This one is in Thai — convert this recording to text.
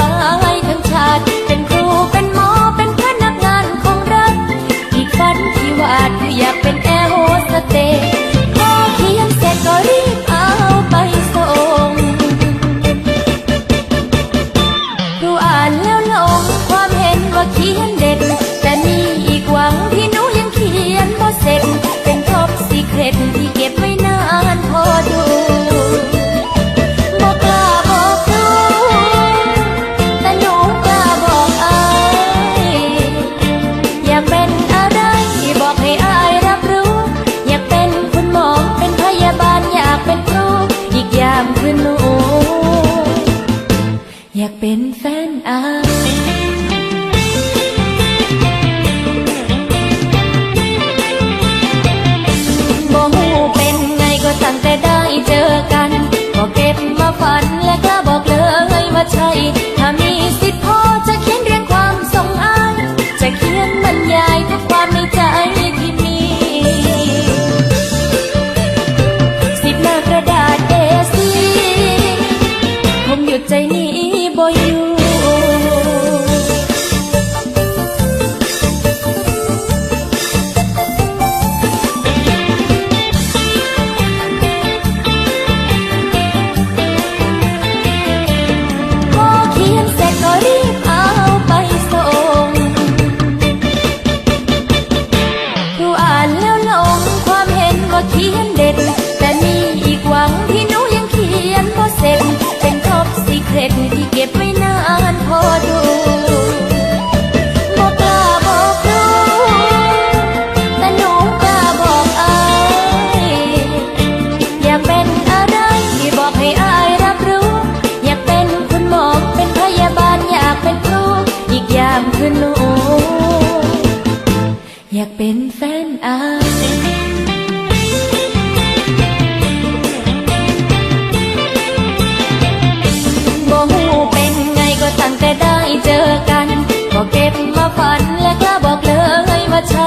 บายทั้งชาติ เป็นครูเป็นหมอเป็นพนักงานของรัฐอีกฝันที่วาดคืออยากเป็นแอร์โฮสเตสพอเขียนเสร็จก็รีบเอาไปส่งครูอ่านแล้วลงความเห็นว่าเขียนเด็ด แต่มีอีกหวังที่หนูยังเขียนบ่เสร็จ เป็นท็อปซีเครตที่เก็บไว้ อย่างคือหนูอยากเป็นแฟนอาบ่หูเป็นไงก็ตั้งแต่ได้เจอกัน ก็เก็บมาฝันและกล้าบอกเลยว่าใช่ ตั้งแต่ได้เจอกัน ก็เก็บมาฝันและกล้าบอกเลยว่าใช่